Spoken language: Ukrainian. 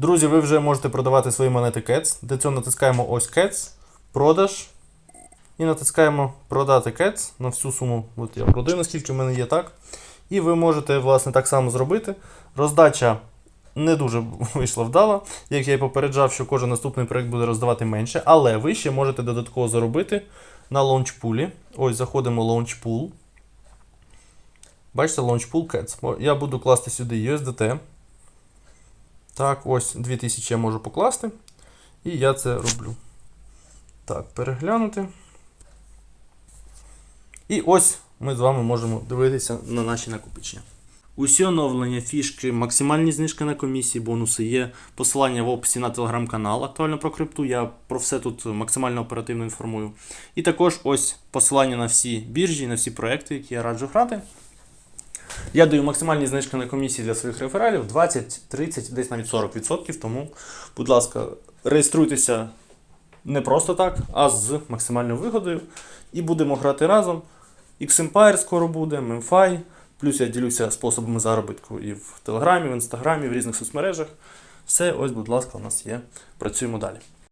Друзі, ви вже можете продавати свої монети CATS. Для цього натискаємо ось CATS, продаж. І натискаємо продати CATS на всю суму. От я продаю, наскільки в мене є так. І ви можете, власне, так само зробити. Роздача не дуже вийшла вдала. Як я і попереджав, що кожен наступний проект буде роздавати менше, але ви ще можете додатково заробити на лаунчпулі. Ось заходимо в лаунчпул. Бачите, лаунчпул CATS. Я буду класти сюди USDT. Так, ось 2000 я можу покласти. І я це роблю. Так, переглянути. І ось ми з вами можемо дивитися на наші накопичення. Усі оновлення, фішки, максимальні знижки на комісії, бонуси є. Посилання в описі на телеграм-канал актуально про крипту. Я про все тут максимально оперативно інформую. І також ось посилання на всі біржі, на всі проекти, які я раджу грати. Я даю максимальні знижки на комісії для своїх рефералів 20, 30, десь навіть 40%. Тому, будь ласка, реєструйтеся не просто так, а з максимальною вигодою. І будемо грати разом. X-Empire скоро буде, MemFi. Плюс я ділюся способами заробітку і в Телеграмі, в Інстаграмі, в різних соцмережах. Все, ось, будь ласка, у нас є. Працюємо далі.